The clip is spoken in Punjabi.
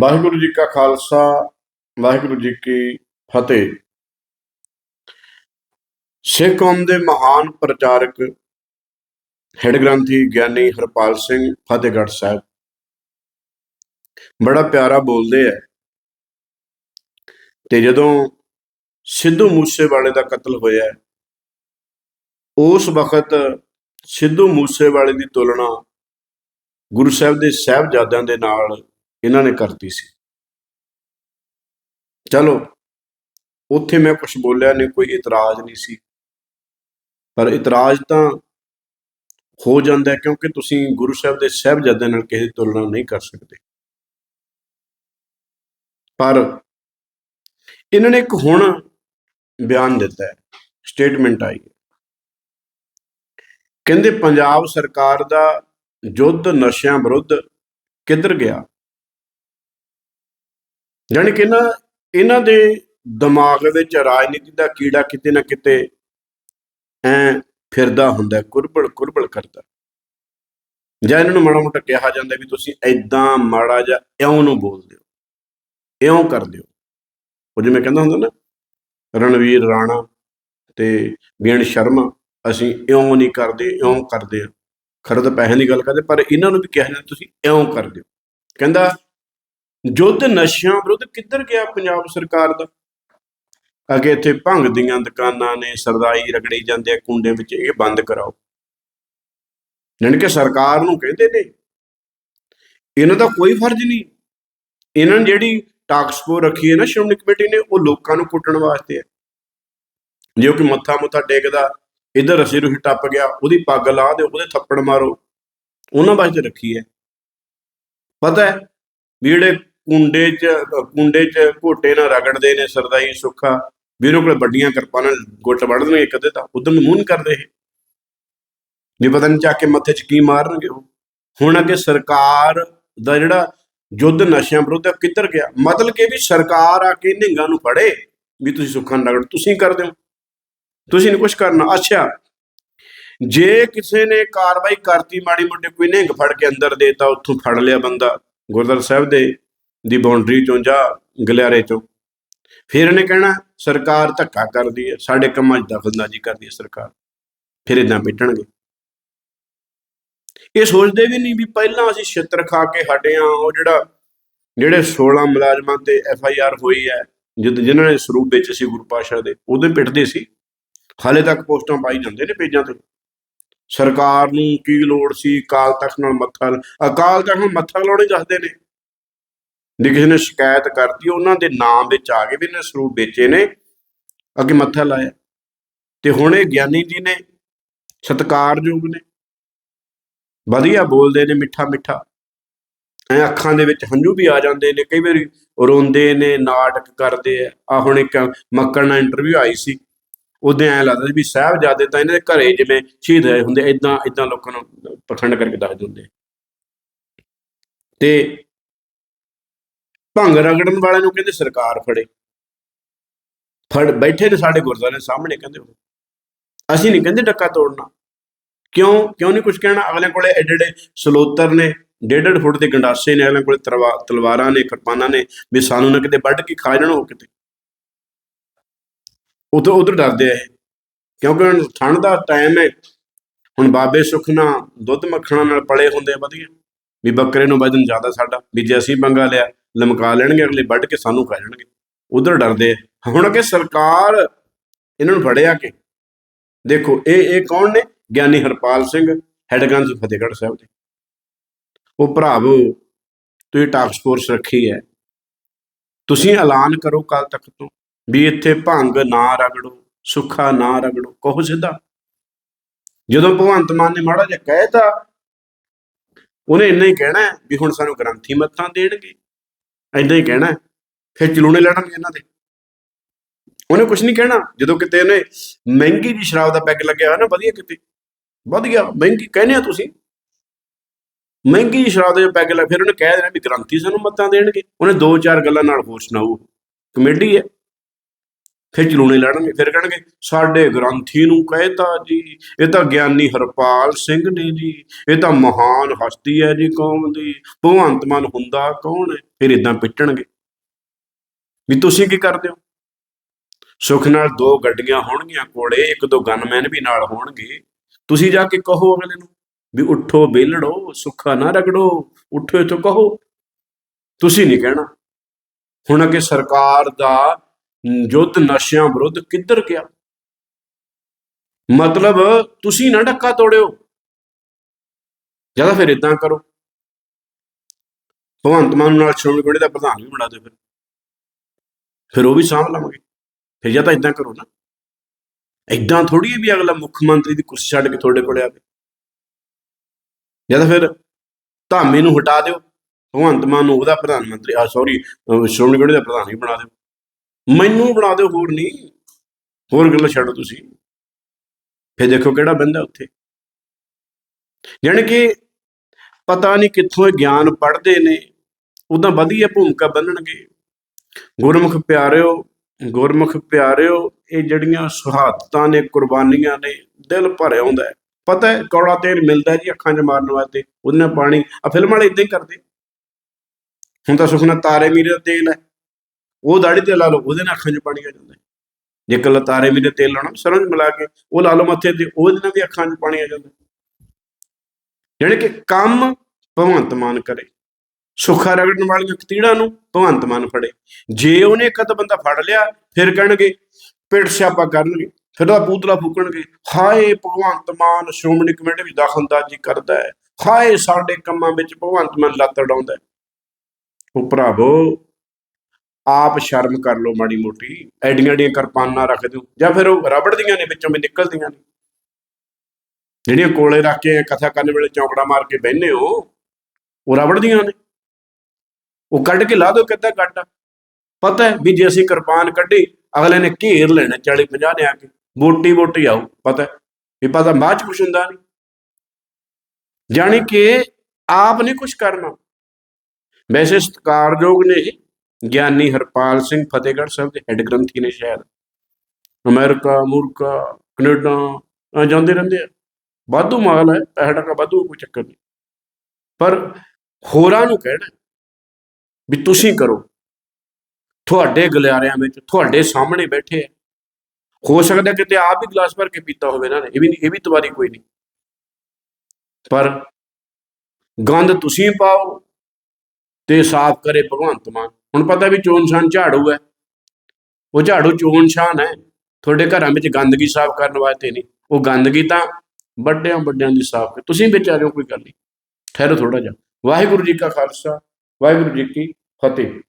ਵਾਹਿਗੁਰੂ ਜੀ ਕਾ ਖਾਲਸਾ, ਵਾਹਿਗੁਰੂ ਜੀ ਕੀ ਫਤਿਹ। ਸਿੱਖ ਕੌਮ ਦੇ ਮਹਾਨ ਪ੍ਰਚਾਰਕ, ਹੈਡ ਗ੍ਰੰਥੀ ਗਿਆਨੀ ਹਰਪਾਲ ਸਿੰਘ, ਫਤਿਹਗੜ੍ਹ ਸਾਹਿਬ। ਬੜਾ ਪਿਆਰਾ ਬੋਲਦੇ ਆ। ਤੇ ਜਦੋਂ ਸਿੱਧੂ ਮੂਸੇਵਾਲੇ ਦਾ ਕਤਲ ਹੋਇਆ, ਉਸ ਵਕਤ ਸਿੱਧੂ ਮੂਸੇਵਾਲੇ ਦੀ ਤੁਲਨਾ ਗੁਰੂ ਸਾਹਿਬ ਦੇ ਸਾਹਿਬਜ਼ਾਦਿਆਂ ਦੇ ਨਾਲ ਇਹਨਾਂ ਨੇ ਕਰਤੀ ਸੀ। ਚਲੋ, ਉੱਥੇ ਮੈਂ ਕੁਝ ਬੋਲਿਆ ਨਹੀਂ ਕੋਈ ਇਤਰਾਜ਼ ਨਹੀਂ ਸੀ। ਪਰ ਇਤਰਾਜ਼ ਤਾਂ ਹੋ ਜਾਂਦਾ ਕਿਉਂਕਿ ਤੁਸੀਂ ਗੁਰੂ ਸਾਹਿਬ ਦੇ ਸਾਹਿਬਜ਼ਾਦਿਆਂ ਨਾਲ ਕਿਸੇ ਦੀ ਤੁਲਨਾ ਨਹੀਂ ਕਰ ਸਕਦੇ। ਪਰ ਇਹਨਾਂ ਨੇ ਇੱਕ ਹੁਣ ਬਿਆਨ ਦਿੱਤਾ ਹੈ, ਸਟੇਟਮੈਂਟ ਆਈ ਹੈ। ਕਹਿੰਦੇ, ਪੰਜਾਬ ਸਰਕਾਰ ਦਾ ਯੁੱਧ ਨਸ਼ਿਆਂ ਵਿਰੁੱਧ ਕਿੱਧਰ ਗਿਆ? ਜਾਣੀ ਕਿ ਨਾ, ਇਹਨਾਂ ਦੇ ਦਿਮਾਗ ਵਿੱਚ ਰਾਜਨੀਤੀ ਦਾ ਕੀੜਾ ਕਿਤੇ ਨਾ ਕਿਤੇ ਐ ਫਿਰਦਾ ਹੁੰਦਾ, ਕੁਰਬਲ ਕੁਰਬਲ ਕਰਦਾ। ਜਾਂ ਇਹਨਾਂ ਨੂੰ ਮਾੜਾ ਮੋਟਾ ਕਿਹਾ ਜਾਂਦਾ ਵੀ ਤੁਸੀਂ ਐਦਾਂ ਮਾੜਾ ਜਾਂ ਇਉਂ ਨੂੰ ਬੋਲਦੇ ਹੋ, ਇਉਂ ਕਰਦੇ ਹੋ। ਉਹ ਜਿਵੇਂ ਕਹਿੰਦਾ ਹੁੰਦਾ ਨਾ, ਰਣਵੀਰ ਰਾਣਾ ਤੇ ਬੀਨ ਸ਼ਰਮਾ, ਅਸੀਂ ਇਉਂ ਨਹੀਂ ਕਰਦੇ, ਇਉਂ ਕਰਦੇ ਆ ਖਰਦ ਪੈਸਿਆਂ ਦੀ ਗੱਲ ਕਰਦੇ, ਪਰ ਇਹਨਾਂ ਨੂੰ ਵੀ ਕਿਹਾ ਜਾਂਦਾ ਤੁਸੀਂ ਇਉਂ ਕਰਦੇ ਹੋ। ਕਹਿੰਦਾ ਯੁੱਧ ਨਸ਼ਿਆਂ ਵਿਰੁੱਧ ਕਿੱਧਰ ਗਿਆ ਪੰਜਾਬ ਸਰਕਾਰ ਦਾ? ਅੱਗੇ ਇੱਥੇ ਭੰਗ ਦੀਆਂ ਦੁਕਾਨਾਂ ਨੇ ਸਰਦਾਈ ਰਗੜੀ ਜਾਂਦੇ ਆ ਕੁੰਡੇ ਵਿੱਚ ਇਹ ਬੰਦ ਕਰਾਓ। ਜਾਣੀ ਕਿ ਸਰਕਾਰ ਨੂੰ ਕਹਿੰਦੇ ਨੇ, ਇਹਨਾਂ ਦਾ ਕੋਈ ਫਰਜ਼ ਨਹੀਂ। ਇਹਨਾਂ ਨੇ ਜਿਹੜੀ ਟਾਕਸਪੋ ਰੱਖੀ ਹੈ ਨਾ ਸ਼੍ਰੋਮਣੀ ਕਮੇਟੀ ਨੇ, ਉਹ ਲੋਕਾਂ ਨੂੰ ਕੁੱਟਣ ਵਾਸਤੇ ਹੈ ਜੇ ਕੋਈ ਮੱਥਾ ਮੁੱਥਾ ਟੇਕਦਾ, ਇਧਰ ਰਸੀ ਰੁਸੀ ਟੱਪ ਗਿਆ, ਉਹਦੀ ਪੱਗ ਲਾ ਦਿਓ, ਉਹਦੇ ਥੱਪੜ ਮਾਰੋ, ਉਹਨਾਂ ਵਾਸਤੇ ਰੱਖੀ ਹੈ। ਪਤਾ ਹੈ ਵੀ ਜਿਹੜੇ ਕੁੰਡੇ 'ਚ ਕੁੰਡੇ 'ਚ ਘੋਟੇ ਨਾਲ ਰਗੜਦੇ ਨੇ ਸਰਦਾਈ ਸੁੱਖਾ। ਵੀ ਉਹਨਾਂ ਕੋਲ ਵੱਡੀਆਂ ਕਿਰਪਾਨਾਂ ਨਾਲ ਗੁੱਟ ਵੱਢ ਦੇਣਗੇ ਤਾਂ। ਉਧਰ ਨੂੰ ਮੂੰਹ ਕਰਦੇ ਇਹ। ਵੀ ਪਤਾ ਨਹੀਂ ਚੱਕ ਕੇ ਮੱਥੇ 'ਚ ਕੀ ਮਾਰਨਗੇ ਉਹ। ਹੁਣ ਅੱਗੇ ਸਰਕਾਰ ਦਾ ਜਿਹੜਾ ਯੁੱਧ ਨਸ਼ਿਆਂ ਵਿਰੁੱਧ ਕਿੱਧਰ ਗਿਆ? ਮਤਲਬ ਕਿ ਵੀ ਸਰਕਾਰ ਆ ਕੇ ਨਿਹੰਗਾਂ ਨੂੰ ਫੜੇ ਵੀ ਤੁਸੀਂ ਸੁੱਖਾਂ ਨਾਲ ਰਗੜ, ਤੁਸੀਂ ਕਰਦੇ ਹੋ। ਤੁਸੀਂ ਨਹੀਂ ਕੁਝ ਕਰਨਾ। ਅੱਛਾ, ਜੇ ਕਿਸੇ ਨੇ ਕਾਰਵਾਈ ਕਰਤੀ, ਮਾੜੀ ਮੋਟੀ ਕੋਈ ਨਿਹੰਗ ਫੜ ਕੇ ਅੰਦਰ ਦੇਤਾ, ਉੱਥੋਂ ਫੜ ਲਿਆ ਬੰਦਾ ਗੁਰਦੁਆਰਾ ਸਾਹਿਬ ਦੇ। ਦੀ ਬਾਉਂਡਰੀ ਚੋਂ ਜਾਂ ਗਲਿਆਰੇ ਚੋਂ। ਫਿਰ ਇਹਨੇ ਕਹਿਣਾ, ਸਰਕਾਰ ਧੱਕਾ ਕਰਦੀ ਹੈ, ਸਾਡੇ ਕੰਮਾਂ 'ਚ ਦਖਲਅੰਦਾਜ਼ੀ ਕਰਦੀ ਹੈ ਸਰਕਾਰ। ਫਿਰ ਇਦਾਂ ਪਿੱਟਣਗੇ। ਇਹ ਸੋਚਦੇ ਵੀ ਨਹੀਂ ਵੀ ਪਹਿਲਾਂ ਅਸੀਂ ਛਿੱਤਰ ਖਾ ਕੇ ਹਟੇ ਆ ਉਹ ਜਿਹੜਾ, ਜਿਹੜੇ 16 ਮੁਲਾਜ਼ਮਾਂ ਤੇ ਐਫ ਆਈ ਆਰ ਹੋਈ ਹੈ, ਜਿਦ, ਜਿਨ੍ਹਾਂ ਨੇ ਸਰੂਪ ਵਿੱਚ ਸੀ ਗੁਰੂ ਪਾਸ਼ਾ ਦੇ ਉਦੋਂ ਪਿੱਟਦੇ ਸੀ। ਹਾਲੇ ਤੱਕ ਪੋਸਟਾਂ ਪਾਈ ਜਾਂਦੇ ਨੇ ਪੇਜਾਂ ਤੇ। ਸਰਕਾਰ ਨੂੰ ਕੀ ਲੋੜ ਸੀ, ਅਕਾਲ ਤਖਤ ਨਾਲ ਮੱਥਾ ਅਕਾਲ ਤਖਤ ਨੂੰ ਮੱਥਾ ਲਾਉਣੇ ਦੱਸਦੇ ਨੇ। ਜੇ ਕਿਸੇ ਨੇ ਸ਼ਿਕਾਇਤ ਕਰਤੀ, ਉਹਨਾਂ ਦੇ ਨਾਮ ਵਿੱਚ ਆ ਕੇ ਵੀ ਇਹਨੇ ਸਰੂਪ ਵੇਚੇ ਨੇ, ਅੱਗੇ ਮੱਥਾ ਲਾਇਆ। ਤੇ ਹੁਣ ਇਹ ਗਿਆਨੀ ਜੀ ਨੇ ਸਤਿਕਾਰਯੋਗ ਨੇ। ਵਧੀਆ ਬੋਲਦੇ ਨੇ, ਮਿੱਠਾ ਮਿੱਠਾ। ਐ ਅੱਖਾਂ ਦੇ ਵਿੱਚ ਹੰਝੂ ਵੀ ਆ ਜਾਂਦੇ ਨੇ, ਕਈ ਵਾਰੀ ਰੋਂਦੇ ਨੇ, ਨਾਟਕ ਕਰਦੇ ਆ। ਆ ਹੁਣ ਇੱਕ ਮੱਕੜ ਨਾਲ ਇੰਟਰਵਿਊ ਆਈ ਸੀ। ਉਦੋਂ ਐ ਲੱਗਦਾ ਸੀ ਵੀ ਸਾਹਿਬਜ਼ਾਦੇ ਤਾਂ ਇਹਨਾਂ ਦੇ ਘਰੇ ਜਿਵੇਂ ਸ਼ਹੀਦ ਹੋਏ ਹੁੰਦੇ ਇਦਾਂ ਇਦਾਂ ਲੋਕਾਂ ਨੂੰ ਪਖੰਡ ਕਰਕੇ ਦੱਸ ਦਿੰਦੇ। ਤੇ ਭੰਗ ਰਗੜਨ ਵਾਲਿਆਂ ਨੂੰ ਕਹਿੰਦੇ ਸਰਕਾਰ ਫੜੇ। ਫੜ, ਬੈਠੇ ਨੇ ਸਾਡੇ ਗੁਰਦੁਆਰੇ ਸਾਹਮਣੇ ਕਹਿੰਦੇ ਉਹ। ਅਸੀਂ ਨਹੀਂ ਕਹਿੰਦੇ ਡੱਕਾ ਤੋੜਨਾ। ਕਿਉਂ? ਕਿਉਂ ਨਹੀਂ ਕੁਝ ਕਹਿਣਾ? ਅਗਲੇ ਕੋਲੇ ਐਡੇ ਐਡੇ ਸਲੋਤਰ ਨੇ ਡੇਢ ਡੇਢ ਫੁੱਟ ਦੇ ਗੰਡਾਸੇ ਨੇ, ਅਗਲੇ ਕੋਲੇ ਤਰਵਾ- ਤਲਵਾਰਾਂ ਨੇ, ਕਿਰਪਾਨਾਂ ਨੇ, ਵੀ ਸਾਨੂੰ ਨਾ ਕਿਤੇ ਵੱਢ ਕੇ ਖਾ ਜਾਣ ਉਹ ਕਿਤੇ। ਉਧਰ ਉਧਰ ਡਰਦੇ ਆ ਇਹ। ਕਿਉਂਕਿ ਹੁਣ ਠੰਡ ਦਾ ਟਾਈਮ ਹੈ। ਹੁਣ ਬਾਬੇ ਸੁਖਨਾ ਦੁੱਧ ਮੱਖਣਾ ਨਾਲ ਪਲੇ ਹੁੰਦੇ ਆ ਵਧੀਆ। ਵੀ ਬੱਕਰੇ ਨੂੰ ਵਜਨ ਜ਼ਿਆਦਾ ਸਾਡਾ। ਵੀ ਜੇ ਅਸੀਂ ਪੰਗਾ ਲਿਆ ਲਮਕਾ ਲੈਣਗੇ, ਅਗਲੇ ਵੱਢ ਕੇ ਸਾਨੂੰ ਖਾ ਜਾਣਗੇ। ਉਧਰ ਡਰਦੇ ਹੁਣ ਕਿ ਸਰਕਾਰ ਇਹਨਾਂ ਨੂੰ ਫੜਿਆ ਕੇ? ਦੇਖੋ, ਇਹ ਇਹ ਕੌਣ ਨੇ? ਗਿਆਨੀ ਹਰਪਾਲ ਸਿੰਘ, ਹੈਡਗੰਜ, ਫਤਿਹਗੜ੍ਹ ਸਾਹਿਬ ਦੇ। ਉਹ ਭਰਾਵੋ, ਤੁਸੀਂ ਟਾਸਕ ਫੋਰਸ ਰੱਖੀ ਹੈ। ਤੁਸੀਂ ਐਲਾਨ ਕਰੋ ਕੱਲ ਤੱਕ ਤੋਂ ਵੀ ਇੱਥੇ ਭੰਗ ਨਾ ਰਗੜੋ, ਸੁੱਖਾ ਨਾ ਰਗੜੋ, ਕਹੋ ਸਿੱਧਾ। ਜਦੋਂ ਭਗਵੰਤ ਮਾਨ ਨੇ ਮਾੜਾ ਜਿਹਾ ਕਹਿਤਾ ਉਹਨੇ ਇੰਨਾ ਹੀ ਕਹਿਣਾ ਵੀ ਹੁਣ ਸਾਨੂੰ ਗ੍ਰੰਥੀ ਮੱਥਾਂ ਦੇਣਗੇ। ਇੰਨਾ ਹੀ ਕਹਿਣਾ ਫਿਰ ਚਲੂਣੇ ਲੜਨਗੇ ਇਹਨਾਂ ਦੇ। ਉਹਨੇ ਕੁਝ ਨਹੀਂ ਕਹਿਣਾ। ਜਦੋਂ ਕਿਤੇ ਉਹਨੇ ਮਹਿੰਗੀ ਜੀ ਸ਼ਰਾਬ ਦਾ ਪੈਗ ਲੱਗਿਆ ਹੋਇਆ ਨਾ, ਵਧੀਆ ਕਿਤੇ। ਵਧੀਆ, ਮਹਿੰਗੀ ਕਹਿੰਦੇ ਆ ਤੁਸੀਂ। ਮਹਿੰਗੀ ਜੀ ਸ਼ਰਾਬ ਦਾ ਪੈਗ ਲੱਗ, ਫਿਰ ਉਹਨੇ ਕਹਿ ਦੇਣਾ ਵੀ ਗ੍ਰੰਥੀ ਸਾਨੂੰ ਮੱਤਾਂ ਦੇਣਗੇ। ਉਹਨੇ ਦੋ ਚਾਰ ਗੱਲਾਂ ਨਾਲ ਹੋਰ ਸੁਣਾਊ ਕਮੇਡੀ ਹੈ। ਫਿਰ ਚਲੂਣੇ ਲੜਨਗੇ, ਫਿਰ ਕਹਿਣਗੇ ਸਾਡੇ ਗ੍ਰੰਥੀ ਨੂੰ ਕਹਿਤਾ ਜੀ, ਇਹ ਤਾਂ ਗਿਆਨੀ ਹਰਪਾਲ ਸਿੰਘ ਨੇ ਜੀ, ਇਹ ਤਾਂ ਮਹਾਨ ਹਸਤੀ ਹੈ ਜੀ ਕੌਮ ਦੀ। ਭਗਵੰਤ ਮਾਨ ਹੁੰਦਾ ਕੌਣ ਹੈ? ਫਿਰ ਇਦਾਂ ਪਿੱਟਣਗੇ। ਵੀ ਤੁਸੀਂ ਕੀ ਕਰਦੇ ਹੋ? ਸੁਖ ਨਾਲ ਦੋ ਗੱਡੀਆਂ ਹੋਣਗੀਆਂ ਕੋਲੇ, ਇੱਕ ਦੋ ਗਨਮੈਨ ਵੀ ਨਾਲ ਹੋਣਗੇ। ਤੁਸੀਂ ਜਾ ਕੇ ਕਹੋ ਅਗਲੇ ਨੂੰ ਵੀ ਉੱਠੋ ਬੇਲੜੋ ਸੁੱਖਾ ਨਾ ਰਗੜੋ, ਉੱਠੋ ਇਥੋਂ ਕਹੋ। ਤੁਸੀਂ ਨਹੀਂ ਕਹਿਣਾ। ਹੁਣ ਅੱਗੇ ਸਰਕਾਰ ਦਾ ਯੁੱਧ ਨਸ਼ਿਆਂ ਵਿਰੁੱਧ ਕਿੱਧਰ ਗਿਆ? ਮਤਲਬ ਤੁਸੀਂ ਨਾ ਡੱਕਾ ਤੋੜਿਓ। ਜ਼ਿਆਦਾ ਫਿਰ ਇਦਾਂ ਕਰੋ। ਭਗਵੰਤ ਮਾਨ ਨਾਲ ਸ਼੍ਰੋਮਣੀ ਕਮੇਟੀ ਦਾ ਪ੍ਰਧਾਨ ਵੀ ਬਣਾ ਦਿਓ ਫਿਰ। ਫਿਰ ਉਹ ਵੀ ਸਾਂਭ ਲਵਾਂਗੇ। ਫਿਰ ਜਾਂ ਤਾਂ ਇਦਾਂ ਕਰੋ ਨਾ। ਇਦਾਂ ਥੋੜੀ ਵੀ ਅਗਲਾ ਮੁੱਖ ਮੰਤਰੀ ਦੀ ਕੁਰਸੀ ਛੱਡ ਕੇ ਤੁਹਾਡੇ ਕੋਲੇ ਆਵੇ। ਜਾਂ ਤਾਂ ਫਿਰ ਧਾਮੇ ਨੂੰ ਹਟਾ ਦਿਓ। ਭਗਵੰਤ ਮਾਨ ਨੂੰ ਉਹਦਾ ਪ੍ਰਧਾਨ ਮੰਤਰੀ ਆ ਸੌਰੀ ਸ਼੍ਰੋਮਣੀ ਕਮੇਟੀ ਦਾ ਪ੍ਰਧਾਨ ਵੀ ਬਣਾ ਦਿਓ। ਮੈਨੂੰ ਬਣਾ ਦਿਓ, ਹੋਰ ਨਹੀਂ। ਹੋਰ ਗੱਲ ਛੱਡੋ ਤੁਸੀਂ। ਫਿਰ ਦੇਖੋ ਕਿਹੜਾ ਬੰਦਾ ਉੱਥੇ। ਯਾਨੀ ਕਿ ਪਤਾ ਨਹੀਂ ਕਿੱਥੋਂ ਇਹ ਗਿਆਨ ਪੜ੍ਹਦੇ ਨੇ। ਉਦਾਂ ਵਧੀਆ ਭੂਮਿਕਾ ਬੰਨਣਗੇ। ਗੁਰਮੁਖ ਪਿਆਰਿਓ ਗੁਰਮੁਖ ਪਿਆਰਿਓ, ਇਹ ਜਿਹੜੀਆਂ ਸੁਹਾਦਤਾਂ ਨੇ, ਕੁਰਬਾਨੀਆਂ ਨੇ, ਦਿਲ ਭਰ ਆਉਂਦਾ ਪਤਾ ਹੈ, ਕੌੜਾ ਤੇਲ ਮਿਲਦਾ ਜੀ ਅੱਖਾਂ 'ਚ ਮਾਰਨ ਵਾਸਤੇ, ਉਹਦੇ ਨਾਲ ਪਾਣੀ। ਆ ਫਿਲਮ ਵਾਲੇ ਇਦਾਂ ਹੀ ਕਰਦੇ। ਹੁਣ ਤਾਂ ਸੁਖਨਾ ਤਾਰੇ ਮੀਰੇ ਦਾ ਤੇਲ ਹੈ। ਉਹ ਦਾੜੀ ਤੇ ਲਾ ਲਓ, ਉਹਦੇ ਨਾਲ ਅੱਖਾਂ 'ਚ ਪਾਣੀ ਆ ਜਾਂਦਾ ਹੈ। ਜੇ ਕੱਲਾ ਤਾਰੇ ਮੀਰੇ ਤੇਲ ਲਾਉਣਾ, ਸਰੋਂ ਮਿਲਾ ਕੇ ਉਹ ਲਾ ਲਓ ਮੱਥੇ ਤੇ, ਉਹਦੇ ਨਾਲ ਵੀ ਅੱਖਾਂ 'ਚ ਪਾਣੀ ਆ ਜਾਂਦਾ। ਹੈ। ਕਿ ਕੰਮ ਭਗਵੰਤ ਮਾਨ ਕਰੇ। ਸੁੱਖਾ ਰਗੜਨ ਵਾਲੀਆਂ ਕਤੀੜਾਂ ਨੂੰ ਭਗਵੰਤ ਮਾਨ ਫੜੇ। ਜੇ ਉਹਨੇ ਇੱਕ ਬੰਦਾ ਫੜ ਲਿਆ, ਫਿਰ ਕਹਿਣਗੇ ਪਿੱਟ ਸਿਆਪਾ ਕਰਨਗੇ, ਫਿਰ ਉਹਦਾ ਪੂਤਲਾ ਫੂਕਣਗੇ। ਹਾਏ, ਭਗਵੰਤ ਮਾਨ ਸ਼੍ਰੋਮਣੀ ਕਮੇਟੀ ਵਿੱਚ ਦਖਲਅੰਦਾਜ਼ੀ ਕਰਦਾ ਹੈ। ਹਾਏ, ਸਾਡੇ ਕੰਮਾਂ ਵਿੱਚ ਭਗਵੰਤ ਮਾਨ ਲੱਤ ਅਡਾਉਂਦਾ ਹੈ। ਉਹ ਭਰਾਵੋ ਆਪ ਸ਼ਰਮ ਕਰ ਲਓ ਮਾੜੀ ਮੋਟੀ। ਐਡੀਆਂ ਐਡੀਆਂ ਕਿਰਪਾਨਾਂ ਰੱਖ ਦਿਓ। ਜਾਂ ਫਿਰ ਉਹ ਰਬੜ ਦੀਆਂ ਨੇ, ਵਿੱਚੋਂ ਵੀ ਨਿਕਲਦੀਆਂ ਨੇ। ਜਿਹੜੀਆਂ ਕੋਲੇ ਰੱਖ ਕੇ ਕਥਾ ਕਰਨ ਵੇਲੇ ਚੌਂਕੜਾ ਮਾਰ ਕੇ ਬਹਿੰਦੇ ਹੋ, ਉਹ ਰਬੜ ਦੀਆਂ ਨੇ। ਉਹ ਕੱਢ ਕੇ ਲਾ ਦਿਓ ਕਿੱਦਾਂ ਕੱਢਾ ਪਤਾ ਹੈ ਵੀ ਜੇ ਅਸੀਂ ਕਿਰਪਾਨ ਕੱਢੀ, ਅਗਲੇ ਨੇ ਘੇਰ ਲੈਣਾ 40 50 ਨੇ ਆ ਕੇ। ਮੋਟੀ ਵੋਟੀ ਆਊ, ਪਤਾ ਵੀ ਪਤਾ ਬਾਅਦ ਚ ਕੁਛ ਹੁੰਦਾ ਨਹੀਂ। ਜਾਣੀ ਕਿ ਆਪ ਨੇ ਕੁਛ ਕਰਨਾ। ਵੈਸੇ ਸਤਿਕਾਰਯੋਗ ਨੇ ਗਿਆਨੀ ਹਰਪਾਲ ਸਿੰਘ ਫਤਿਹਗੜ੍ਹ ਸਾਹਿਬ ਦੇ ਹੈੱਡ ਗ੍ਰੰਥੀ ਨੇ ਸ਼ਾਇਦ। ਅਮਰੀਕਾ ਮੁਰਕਾ ਕੈਨੇਡਾ ਜਾਂਦੇ ਰਹਿੰਦੇ ਆ। ਵਾਧੂ ਮਾਲ ਹੈ, ਪੈਸਾ ਟਕਾ ਵਾਧੂ, ਕੋਈ ਚੱਕਰ ਨਹੀਂ। ਪਰ ਹੋਰਾਂ ਨੂੰ ਕਹਿਣਾ ਵੀ ਤੁਸੀਂ ਕਰੋ। ਤੁਹਾਡੇ ਗਲਿਆਰਿਆਂ ਵਿੱਚ, ਤੁਹਾਡੇ ਸਾਹਮਣੇ ਬੈਠੇ ਆ। ਹੋ ਸਕਦਾ ਕਿਤੇ ਆਪ ਵੀ ਗਲਾਸ ਭਰ ਕੇ ਪੀਤਾ ਹੋਵੇ ਇਹਨਾਂ ਨੇ, ਇਹ ਵੀ ਨਹੀਂ- ਇਹ ਵੀ ਤਵਾਰੀ ਕੋਈ ਨਹੀਂ। ਪਰ ਗੰਦ ਤੁਸੀਂ ਪਾਓ ਤੇ ਸਾਫ਼ ਕਰੇ ਭਗਵੰਤ ਮਾਨ। ਹੁਣ ਪਤਾ ਵੀ ਚੋਣ ਸ਼ਾਨ ਝਾੜੂ ਹੈ। ਉਹ ਝਾੜੂ ਚੋਣ ਸ਼ਾਨ ਹੈ। ਤੁਹਾਡੇ ਘਰਾਂ ਵਿੱਚ ਗੰਦਗੀ ਸਾਫ਼ ਕਰਨ ਵਾਸਤੇ ਨਹੀਂ। ਉਹ ਗੰਦਗੀ ਤਾਂ ਵੱਡਿਆਂ ਵੱਡਿਆਂ ਦੀ ਸਾਫ਼ ਕਰ ਤੁਸੀਂ ਵਿਚਾਰਿਓ ਕੋਈ ਗੱਲ ਨਹੀਂ। ਠਹਿਰੋ ਥੋੜਾ ਜਿਹਾ। ਵਾਹਿਗੁਰੂ ਜੀ ਕਾ ਖਾਲਸਾ, ਵਾਹਿਗੁਰੂ ਜੀ ਕੀ ਫਤਿਹ।